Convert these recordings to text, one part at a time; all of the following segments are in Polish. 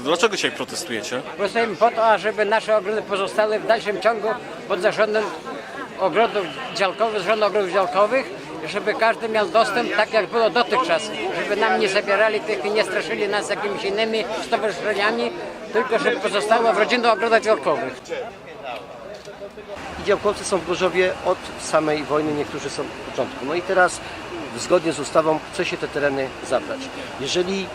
Dlaczego dzisiaj protestujecie? Protestujemy po to, żeby nasze ogrody pozostały w dalszym ciągu pod zarządem ogrodów działkowych, zarządu ogrodów działkowych, żeby każdy miał dostęp tak jak było dotychczas, żeby nam nie zabierali tych i nie straszyli nas jakimiś innymi stowarzyszeniami, tylko żeby pozostało w rodzinnych ogrodach działkowych. I działkowcy są w Gorzowie od samej wojny, niektórzy są od początku. No i teraz zgodnie z ustawą chce się te tereny zabrać. Jeżeli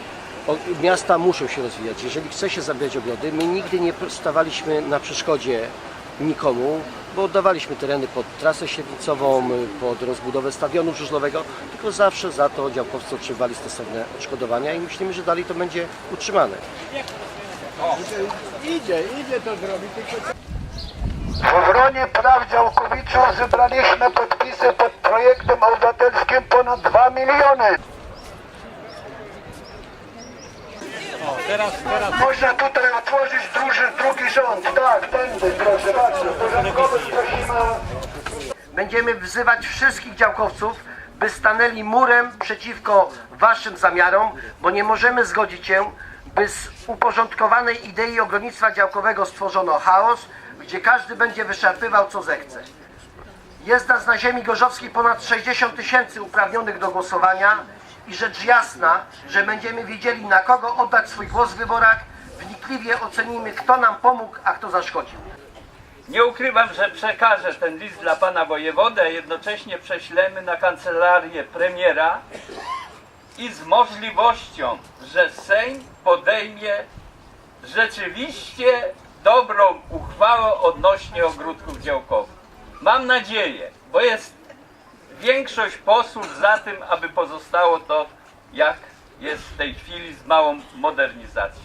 o- miasta muszą się rozwijać, jeżeli chce się zabierać ogrody, my nigdy nie stawaliśmy na przeszkodzie nikomu, bo oddawaliśmy tereny pod trasę średnicową, pod rozbudowę stadionu żużlowego, tylko zawsze za to działkowcy otrzymywali stosowne odszkodowania i myślimy, że dalej to będzie utrzymane. W obronie praw działkowiczów zebraliśmy podpisy pod projektem obywatelskim ponad 2 miliony. Można tutaj otworzyć drugi, drugi rząd. Tak, tędy, proszę bardzo. Będziemy wzywać wszystkich działkowców, by stanęli murem przeciwko waszym zamiarom, bo nie możemy zgodzić się, by z uporządkowanej idei ogrodnictwa działkowego stworzono chaos, gdzie każdy będzie wyszarpywał co zechce. Jest nas na ziemi gorzowskiej ponad 60 tysięcy uprawnionych do głosowania i rzecz jasna, że będziemy wiedzieli na kogo oddać swój głos w wyborach, wnikliwie ocenimy kto nam pomógł, a kto zaszkodził. Nie ukrywam, że przekażę ten list dla pana wojewody, a jednocześnie prześlemy na kancelarię premiera i z możliwością, że Sejm podejmie rzeczywiście dobrą uchwałę odnośnie ogródków działkowych. Mam nadzieję, bo jest większość posłów za tym, aby pozostało to jak jest w tej chwili z małą modernizacją.